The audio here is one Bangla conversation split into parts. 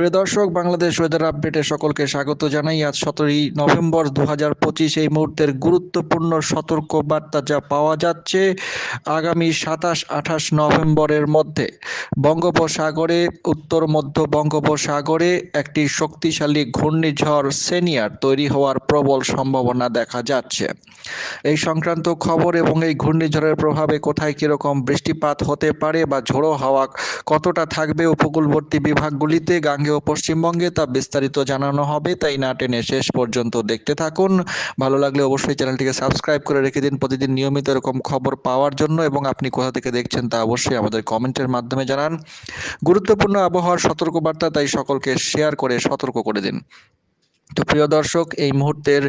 প্রিয় দর্শক, বাংলাদেশ ওয়েদার আপডেটে সকলকে স্বাগত জানাই। আজ সতেরোই নভেম্বর দু হাজার পঁচিশ এই মুহূর্তের গুরুত্বপূর্ণ সতর্ক বার্তা যা পাওয়া যাচ্ছে আগামী সাতাশ, আঠাশ নভেম্বরের মধ্যে। বঙ্গোপসাগরে, উত্তর, মধ্য বঙ্গোপসাগরে একটি শক্তিশালী ঘূর্ণিঝড় সেনিয়ার তৈরি হওয়ার প্রবল সম্ভাবনা দেখা যাচ্ছে। এই সংক্রান্ত খবর এবং এই ঘূর্ণিঝড়ের প্রভাবে কোথায় কীরকম বৃষ্টিপাত হতে পারে বা ঝোড়ো হাওয়া কতটা থাকবে উপকূলবর্তী বিভাগগুলিতে, গাঙ্গেয় পশ্চিমবঙ্গে তা বিস্তারিত জানানো হবে, তাই না? টেনে শেষ পর্যন্ত দেখতে থাকুন। ভালো লাগলে অবশ্যই চ্যানেলটিকে সাবস্ক্রাইব করে রেখে দিন প্রতিদিন নিয়মিত এরকম খবর পাওয়ার জন্য এবং আপনি কোথা থেকে দেখছেন তা অবশ্যই আমাদের কমেন্টের মাধ্যমে জানান। গুরুত্বপূর্ণ আবহাওয়ার সতর্কবার্তা তাই সকলকে শেয়ার করে সতর্ক করে দিন। তো প্রিয় দর্শক, এই মুহূর্তের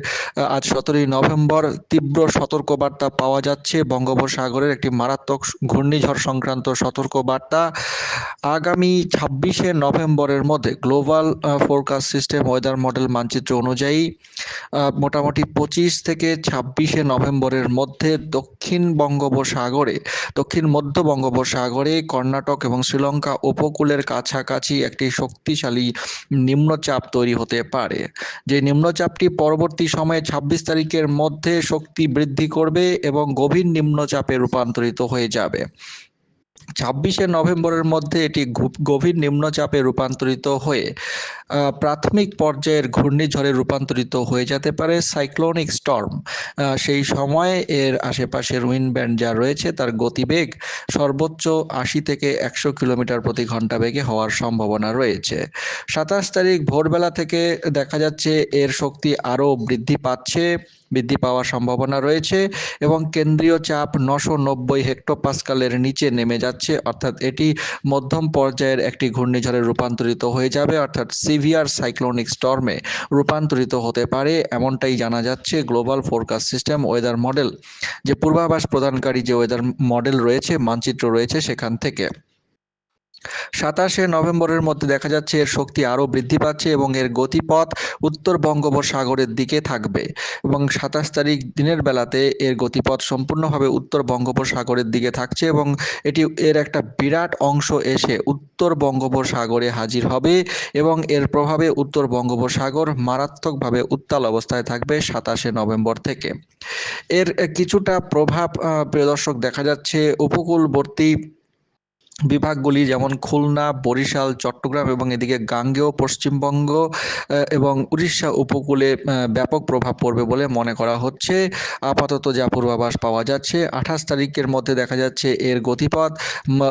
আজ সতেরোই নভেম্বর, তীব্র সতর্কবার্তা পাওয়া যাচ্ছে বঙ্গোপসাগরের একটি মারাত্মক ঘূর্ণিঝড় সংক্রান্ত সতর্কবার্তা। আগামী ছাব্বিশে নভেম্বরের মধ্যে global forecast system weather model মানচিত্র অনুযায়ী মোটামুটি পঁচিশ থেকে ছাব্বিশে নভেম্বরের মধ্যে দক্ষিণ বঙ্গোপসাগরে, দক্ষিণ মধ্য বঙ্গোপসাগরে কর্ণাটক এবং শ্রীলঙ্কা উপকূলের কাছাকাছি একটি শক্তিশালী নিম্নচাপ তৈরি হতে পারে। যে নিম্নচাপটি পরবর্তী সময়ে ছাব্বিশ তারিখের মধ্যে শক্তি বৃদ্ধি করবে এবং গভীর নিম্নচাপে রূপান্তরিত হয়ে যাবে। ছাব্বিশে নভেম্বরের মধ্যে এটি গভীর নিম্নচাপে রূপান্তরিত হয়ে প্রাথমিক পর্যায়ের ঘূর্ণিঝড়ে রূপান্তরিত হয়ে যেতে পারে সাইক্লোনিক স্টর্ম। সেই সময়ে এর আশেপাশের উইন্ড ব্যান্ড যা রয়েছে তার গতিবেগ সর্বোচ্চ আশি থেকে একশো কিলোমিটার প্রতি ঘণ্টা বেগে হওয়ার সম্ভাবনা রয়েছে। সাতাশ তারিখ ভোরবেলা থেকে দেখা যাচ্ছে এর শক্তি আরও বৃদ্ধি পাচ্ছে। বৃদ্ধি পাওয়ার সম্ভাবনা রয়েছে এবং কেন্দ্রীয় চাপ নশো নব্বই হেক্টোপাস্কালের নিচে নেমে যাচ্ছে। অর্থাৎ এটি মধ্যম পর্যায়ের একটি ঘূর্ণিঝড়ে রূপান্তরিত হয়ে যাবে। অর্থাৎ সিভিয়ার সাইক্লোনিক স্টর্মে রূপান্তরিত হতে পারে এমনটাই জানা যাচ্ছে global forecast system weather model. যে পূর্বাভাস প্রদানকারী যে ওয়েদার মডেল রয়েছে, মানচিত্র রয়েছে সেখান থেকে। সাতাশে নভেম্বরের মধ্যে দেখা যাচ্ছে এর শক্তি আরও বৃদ্ধি পাচ্ছে এবং এর গতিপথ উত্তর বঙ্গোপসাগরের দিকে থাকবে এবং সাতাশ তারিখ দিনের বেলাতে এর গতিপথ সম্পূর্ণভাবে উত্তর বঙ্গোপসাগরের দিকে থাকছে এবং এটি এর একটা বিরাট অংশ এসে উত্তর বঙ্গোপসাগরে হাজির হবে এবং এর প্রভাবে উত্তর বঙ্গোপসাগর মারাত্মকভাবে উত্তাল অবস্থায় থাকবে সাতাশে নভেম্বর থেকে। এর কিছুটা প্রভাব প্রিয় দর্শক, দেখা যাচ্ছে উপকূলবর্তী বিভাগগুলি যেমন খুলনা, বরিশাল, চট্টগ্রাম এবং এদিকে গাঙ্গেয়, পশ্চিমবঙ্গ এবং উড়িষ্যা উপকূলে ব্যাপক প্রভাব পড়বে বলে মনে করা হচ্ছে। আপাতত যা পূর্বাভাস পাওয়া যাচ্ছে, আঠাশ তারিখের মধ্যে দেখা যাচ্ছে এর গতিপথ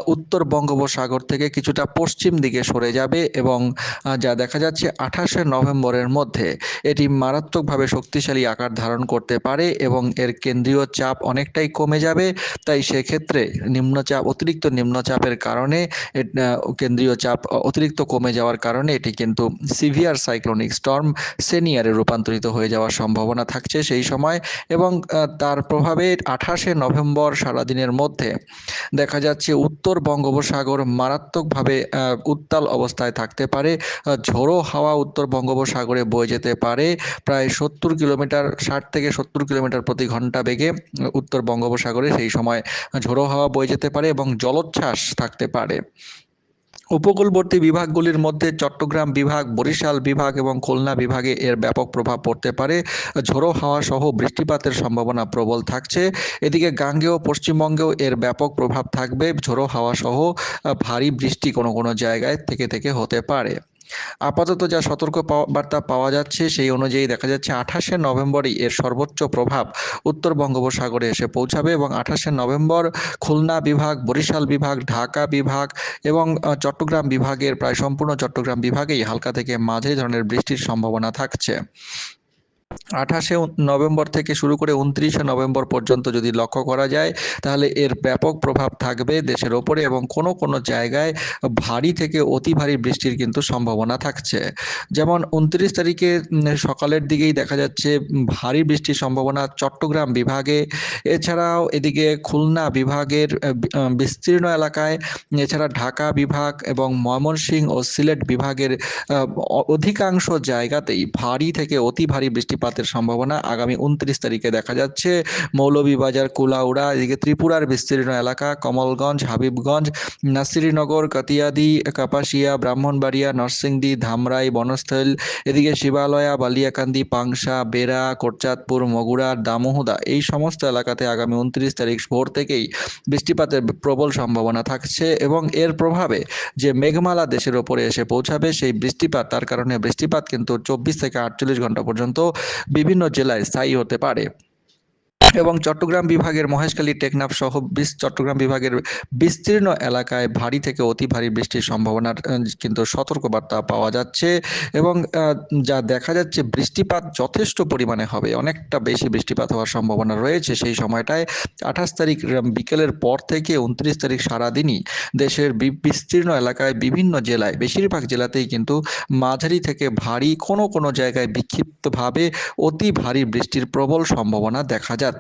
উত্তর বঙ্গোপসাগর থেকে কিছুটা পশ্চিম দিকে সরে যাবে এবং যা দেখা যাচ্ছে আঠাশে নভেম্বরের মধ্যে। এটি মারাত্মকভাবে শক্তিশালী আকার ধারণ করতে পারে এবং এর কেন্দ্রীয় চাপ অনেকটাই কমে যাবে। তাই সেক্ষেত্রে নিম্নচাপ, অতিরিক্ত নিম্নচাপের কারণে কেন্দ্রীয় চাপ অতিরিক্ত কমে যাওয়ার কারণে এটি কিন্তু সিভিয়ার সাইক্লোনিক স্টর্ম সেনিয়ারে রূপান্তরিত হয়ে যাওয়ার সম্ভাবনা থাকছে সেই সময় এবং তার প্রভাবে আঠাশে নভেম্বর সারাদিনের মধ্যে দেখা যাচ্ছে উত্তর বঙ্গোপসাগর মারাত্মকভাবে উত্তাল অবস্থায় থাকতে পারে ঝোড়ো হাওয়া উত্তর বঙ্গোপসাগরে বয়ে যেতে পারে, প্রায় সত্তর কিলোমিটার, ষাট থেকে সত্তর কিলোমিটার প্রতি ঘণ্টা বেগে উত্তর বঙ্গোপসাগরে সেই সময় ঝোড়ো হাওয়া বয়ে যেতে পারে এবং জলোচ্ছ্বাস থাকতে পারে। উপকূলবর্তী বিভাগগুলির মধ্যে চট্টগ্রাম বিভাগ, বরিশাল বিভাগ এবং খুলনা বিভাগে এর ব্যাপক প্রভাব পড়তে পারে। ঝোড়ো হাওয়া সহ বৃষ্টিপাতের সম্ভাবনা প্রবল থাকছে। এদিকে গাঙ্গেয়, পশ্চিমবঙ্গেও এর ব্যাপক প্রভাব থাকবে। ঝোড়ো হাওয়া সহ ভারী বৃষ্টি কোনো কোনো জায়গায় থেকে থেকে হতে পারে। আপাতত যা সতর্ক বার্তা পাওয়া যাচ্ছে সেই অনুযায়ী দেখা যাচ্ছে আঠাশে নভেম্বরই এর সর্বোচ্চ প্রভাব উত্তর বঙ্গোপসাগরে এসে পৌঁছাবে এবং আঠাশে নভেম্বর খুলনা বিভাগ, বরিশাল বিভাগ, ঢাকা বিভাগ এবং চট্টগ্রাম বিভাগের প্রায় সম্পূর্ণ চট্টগ্রাম বিভাগেই হালকা থেকে মাঝে ধরনের বৃষ্টির সম্ভাবনা থাকছে। আঠাশে নভেম্বর থেকে শুরু করে উনত্রিশে নভেম্বর পর্যন্ত যদি লক্ষ্য করা যায়, তাহলে এর ব্যাপক প্রভাব থাকবে দেশের ওপরে এবং কোনো কোনো জায়গায় ভারী থেকে অতি ভারী বৃষ্টির কিন্তু সম্ভাবনা থাকছে। যেমন উনত্রিশ তারিখে সকালের দিকেই দেখা যাচ্ছে ভারী বৃষ্টির সম্ভাবনা চট্টগ্রাম বিভাগে। এছাড়াও এদিকে খুলনা বিভাগের বিস্তীর্ণ এলাকায়, এছাড়া ঢাকা বিভাগ এবং ময়মনসিংহ ও সিলেট বিভাগের অধিকাংশ জায়গাতেই ভারী থেকে অতি ভারী বৃষ্টিপাতের বৃষ্টিপাতের সম্ভাবনা আগামী উনত্রিশ তারিখে দেখা যাচ্ছে। মৌলভীবাজার, কুলাউড়া, এদিকে ত্রিপুরার বিস্তীর্ণ এলাকা, কমলগঞ্জ, হাবিবগঞ্জ, নাসিরিনগর, কাতিয়াদি, কাপাসিয়া, ব্রাহ্মণবাড়িয়া, নরসিংদী, ধামরাই, বনস্থল, এদিকে শিবালয়া, বালিয়াকান্দি, পাংশা, বেড়া, কোটচাঁদপুর মগুড়া দামোহদা এই সমস্ত এলাকাতে আগামী উনত্রিশ তারিখ ভোর থেকেই বৃষ্টিপাতের প্রবল সম্ভাবনা থাকছে এবং এর প্রভাবে যে মেঘমালা দেশের ওপরে এসে পৌঁছাবে সেই বৃষ্টিপাত, তার কারণে বৃষ্টিপাত কিন্তু চব্বিশ থেকে আটচল্লিশ ঘণ্টা পর্যন্ত বিভিন্ন জেলায় স্থায়ী হতে পারে। এবং চট্টগ্রাম বিভাগের মহেশখালী টেকনাফ সহ চট্টগ্রাম বিভাগের বিস্তীর্ণ এলাকায় ভারী থেকে অতি ভারী বৃষ্টির সম্ভাবনার কিন্তু সতর্কবার্তা পাওয়া যাচ্ছে এবং যা দেখা যাচ্ছে বৃষ্টিপাত যথেষ্ট পরিমাণে হবে। অনেকটা বেশি বৃষ্টিপাত হওয়ার সম্ভাবনা রয়েছে সেই সময়টায়। আঠাশ তারিখ বিকেলের পর থেকে উনত্রিশ তারিখ সারাদিনই দেশের বিস্তীর্ণ এলাকায় বিভিন্ন জেলায়, বেশিরভাগ জেলাতেই কিন্তু মাঝারি থেকে ভারী কোনো কোনো জায়গায় বিক্ষিপ্তভাবে অতি ভারী বৃষ্টির প্রবল সম্ভাবনা দেখা যাচ্ছে।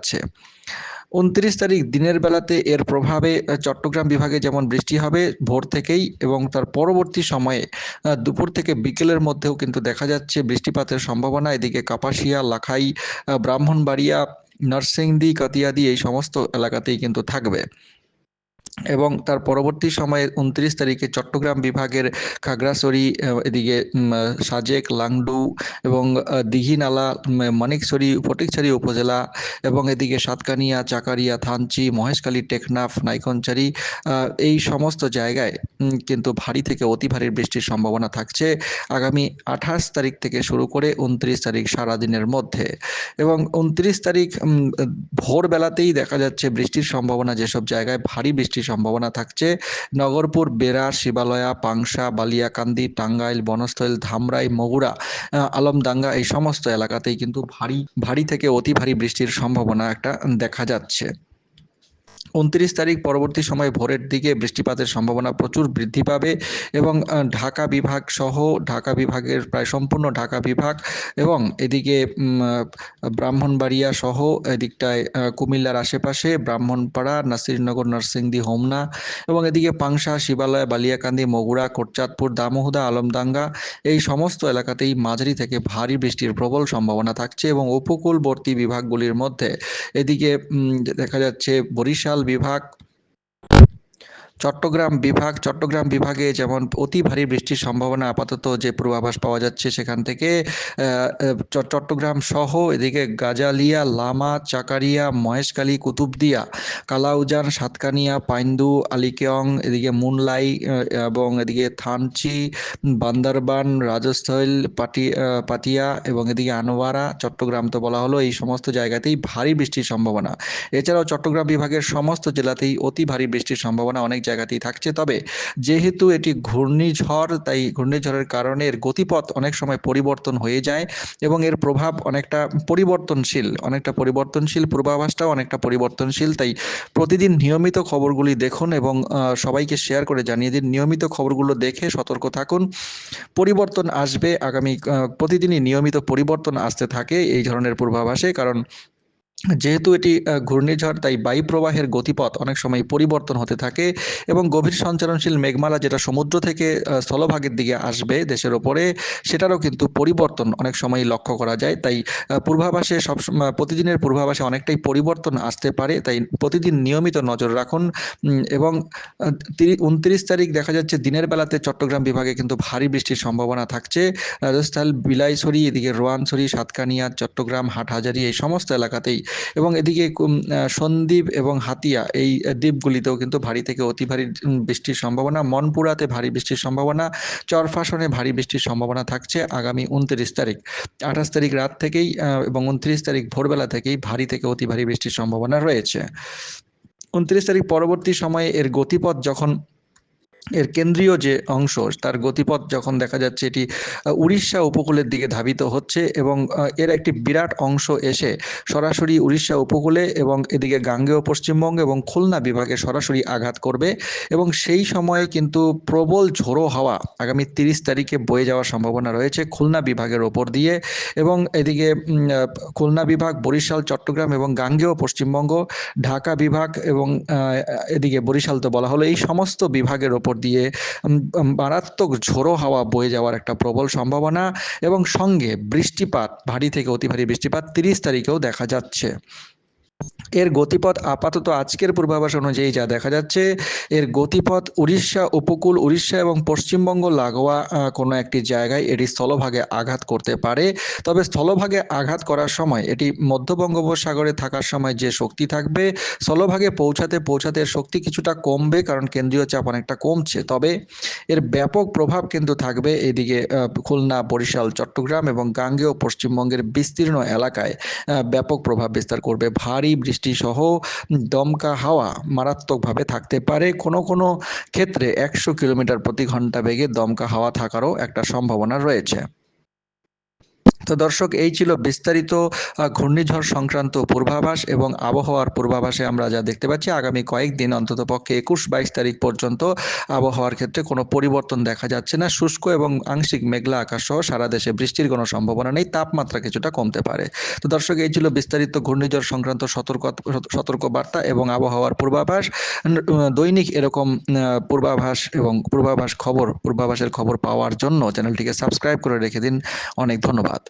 উনত্রিশ তারিখ দিনের বেলাতে এর প্রভাবে চট্টগ্রাম বিভাগে যেমন বৃষ্টি হবে ভোর থেকেই এবং তার পরবর্তী সময়ে দুপুর থেকে বিকেলের মধ্যেও কিন্তু দেখা যাচ্ছে বৃষ্টিপাতের সম্ভাবনা। এদিকে কাপাসিয়া, লাখাই ব্রাহ্মণবাড়িয়া, নরসিংদী, কাতিয়াদি এই সমস্ত এলাকাতেই কিন্তু থাকবে। এবং তার পরবর্তী সময়ে উনত্রিশ তারিখে চট্টগ্রাম বিভাগের খাগড়াছড়ি এদিকে সাজেক, লাংডু এবং দিঘিনালা মানিকছড়ি, ফটিকছড়ি উপজেলা এবং এদিকে সাতকানিয়া, চাকারিয়া, থানচি, মহেশখালী, টেকনাফ, নাইকনচারি এই সমস্ত জায়গায় কিন্তু ভারী থেকে অতি ভারী বৃষ্টির সম্ভাবনা থাকছে আগামী আঠাশ তারিখ থেকে শুরু করে উনত্রিশ তারিখ সারাদিনের মধ্যে এবং উনত্রিশ তারিখ ভোরবেলাতেই দেখা যাচ্ছে বৃষ্টির সম্ভাবনা যেসব জায়গায় ভারী বৃষ্টির সম্ভাবনা থাকছে। নগরপুর, বেড়া, শিবালয়া, পাংশা, বালিয়াকান্দি, টাঙ্গাইল, বনস্থল, ধামরাই মগুড়া আলমদাঙ্গা এই সমস্ত এলাকাতেই কিন্তু ভারী ভারী থেকে অতি ভারী বৃষ্টির সম্ভাবনা একটা দেখা যাচ্ছে। উনত্রিশ তারিখ পরবর্তী সময় ভোরের দিকে বৃষ্টিপাতের সম্ভাবনা প্রচুর বৃদ্ধি পাবে এবং ঢাকা বিভাগ সহ ঢাকা বিভাগের প্রায় সম্পূর্ণ ঢাকা বিভাগ এবং এদিকে ব্রাহ্মণবাড়িয়া সহ এদিকটায় কুমিল্লার আশেপাশে ব্রাহ্মণপাড়া, নাসিরনগর, নরসিংদী, হোমনা এবং এদিকে পাংশা, শিবালয়, বালিয়াকান্দি মগুড়া কোটচাঁদপুর, দামোহদা আলমদাঙ্গা এই সমস্ত এলাকাতেই মাঝারি থেকে ভারী বৃষ্টির প্রবল সম্ভাবনা থাকছে এবং উপকূলবর্তী বিভাগগুলির মধ্যে এদিকে দেখা যাচ্ছে বরিশাল বিভাগ চট্টগ্রাম বিভাগ, চট্টগ্রাম বিভাগে যেমন অতি ভারী বৃষ্টির সম্ভাবনা আপাতত যে পূর্বাভাস পাওয়া যাচ্ছে সেখান থেকে চট্টগ্রাম সহ এদিকে গাজালিয়া, লামা, চাকারিয়া, মহেশখালী, কুতুবদিয়া, কালাউজান, সাতকানিয়া, পাইন্দু আলিকেয়ং এদিকে মুনলাই এবং এদিকে থানচি, বান্দরবান, রাজস্থল, পাটি পাতিয়া এবং এদিকে আনোয়ারা, চট্টগ্রাম তো বলা হলো, এই সমস্ত জায়গাতেই ভারী বৃষ্টির সম্ভাবনা। এছাড়াও চট্টগ্রাম বিভাগের সমস্ত জেলাতেই অতি ভারী বৃষ্টির সম্ভাবনা অনেক জায়গাতেই থাকছে। তবে যেহেতু এটি ঘূর্ণিঝড়, তাই ঘূর্ণিঝড়ের কারণে এর গতিপথ অনেক সময় পরিবর্তন হয়ে যায় এবং এর প্রভাব অনেকটা পরিবর্তনশীল অনেকটা পরিবর্তনশীল, পূর্বাভাসটাও অনেকটা পরিবর্তনশীল। তাই প্রতিদিন নিয়মিত খবরগুলি দেখুন এবং সবাইকে শেয়ার করে জানিয়ে দিন। নিয়মিত খবরগুলো দেখে সতর্ক থাকুন। পরিবর্তন আসবে আগামী প্রতিদিনই নিয়মিত পরিবর্তন আসতে থাকে এই ধরনের পূর্বাভাসে। কারণ যেহেতু এটি ঘূর্ণিঝড়, তাই বায়ু প্রবাহের গতিপথ অনেক সময় পরিবর্তন হতে থাকে এবং গভীর সঞ্চারণশীল মেঘমালা যেটা সমুদ্র থেকে স্থলভাগের দিকে আসবে দেশের ওপরে, সেটারও কিন্তু পরিবর্তন অনেক সময় লক্ষ্য করা যায়। তাই পূর্বাভাসে সব প্রতিদিনের পূর্বাভাসে অনেকটাই পরিবর্তন আসতে পারে। তাই প্রতিদিন নিয়মিত নজর রাখুন এবং উনত্রিশ তারিখ দেখা যাচ্ছে দিনের বেলাতে চট্টগ্রাম বিভাগে কিন্তু ভারী বৃষ্টির সম্ভাবনা থাকছে। রাজস্থান, বিলাইছড়ি, এদিকে রোয়ানছড়ি, সাতকানিয়া, চট্টগ্রাম, হাটহাজারি এই সমস্ত এলাকাতেই এবং এদিকে সন্দ্বীপ এবং হাতিয়া এই দ্বীপগুলিতেও কিন্তু ভারী থেকে অতি ভারী বৃষ্টির সম্ভাবনা। মনপুরাতে ভারী বৃষ্টির সম্ভাবনা। চরফাসনে ভারী বৃষ্টির সম্ভাবনা থাকছে আগামী উনত্রিশ তারিখ। আঠাশ তারিখ রাত থেকেই এবং উনত্রিশ তারিখ ভোরবেলা থেকেই ভারী থেকে অতি ভারী বৃষ্টির সম্ভাবনা রয়েছে। উনত্রিশ তারিখ পরবর্তী সময়ে এর গতিপথ যখন এর কেন্দ্রীয় যে অংশ, তার গতিপথ যখন দেখা যাচ্ছে, এটি উড়িষ্যা উপকূলের দিকে ধাবিত হচ্ছে এবং এর একটি বিরাট অংশ এসে সরাসরি উড়িষ্যা উপকূলে এবং এদিকে গাঙ্গেয় পশ্চিমবঙ্গ এবং খুলনা বিভাগে সরাসরি আঘাত করবে এবং সেই সময়ে কিন্তু প্রবল ঝোড়ো হাওয়া আগামী তিরিশ তারিখে বয়ে যাওয়ার সম্ভাবনা রয়েছে খুলনা বিভাগের ওপর দিয়ে এবং এদিকে খুলনা বিভাগ, বরিশাল, চট্টগ্রাম এবং গাঙ্গেয় পশ্চিমবঙ্গ, ঢাকা বিভাগ এবং এদিকে বরিশাল তো বলা হলো, এই সমস্ত বিভাগের ওপর দিয়ে মারাত্মক ঝোড়ো হাওয়া বয়ে যাওয়ার একটা প্রবল সম্ভাবনা এবং সঙ্গে বৃষ্টিপাত, ভারী থেকে অতি ভারী বৃষ্টিপাত তিরিশ তারিখেও দেখা যাচ্ছে। এর গতিপথ আপাতত আজকের পূর্বাভাস অনুযায়ী যা দেখা যাচ্ছে, এর গতিপথ উড়িষ্যা, উপকূল উড়িষ্যা এবং পশ্চিমবঙ্গ লাগোয়া কোনো একটি জায়গায় এটি স্থলভাগে আঘাত করতে পারে। তবে স্থলভাগে আঘাত করার সময়, এটি মধ্য বঙ্গোপসাগরে থাকার সময় যে শক্তি থাকবে, স্থলভাগে পৌঁছাতে পৌঁছাতে শক্তি কিছুটা কমবে কারণ কেন্দ্রীয় চাপ অনেকটা কমছে। তবে এর ব্যাপক প্রভাব কিন্তু থাকবে এদিকে খুলনা, বরিশাল, চট্টগ্রাম এবং গাঙ্গেয় পশ্চিমবঙ্গের বিস্তীর্ণ এলাকায় ব্যাপক প্রভাব বিস্তার করবে। ভারী বৃষ্টি সহ দমকা হাওয়া মারাত্মকভাবে থাকতে পারে। কোনো কোনো ক্ষেত্রে একশো কিলোমিটার প্রতি ঘণ্টা বেগে দমকা হাওয়া থাকারও একটা সম্ভাবনা রয়েছে। তো দর্শক, এই ছিল বিস্তারিত ঘূর্ণিঝড় সংক্রান্ত পূর্বাভাস এবং আবহাওয়ার পূর্বাভাসে আমরা যা দেখতে পাচ্ছি, আগামী কয়েকদিন অন্তত পক্ষে একুশ বাইশ তারিখ পর্যন্ত আবহাওয়ার ক্ষেত্রে কোনো পরিবর্তন দেখা যাচ্ছে না। শুষ্ক এবং আংশিক মেঘলা আকাশ সহ সারা দেশে বৃষ্টির কোনো সম্ভাবনা নেই, তাপমাত্রা কিছুটা কমতে পারে। তো দর্শক, এই ছিল বিস্তারিত ঘূর্ণিঝড় সংক্রান্ত সতর্ক বার্তা এবং আবহাওয়ার পূর্বাভাস। দৈনিক এরকম পূর্বাভাস এবং পূর্বাভাস খবর, পূর্বাভাসের খবর পাওয়ার জন্য চ্যানেলটিকে সাবস্ক্রাইব করে রেখে দিন। অনেক ধন্যবাদ।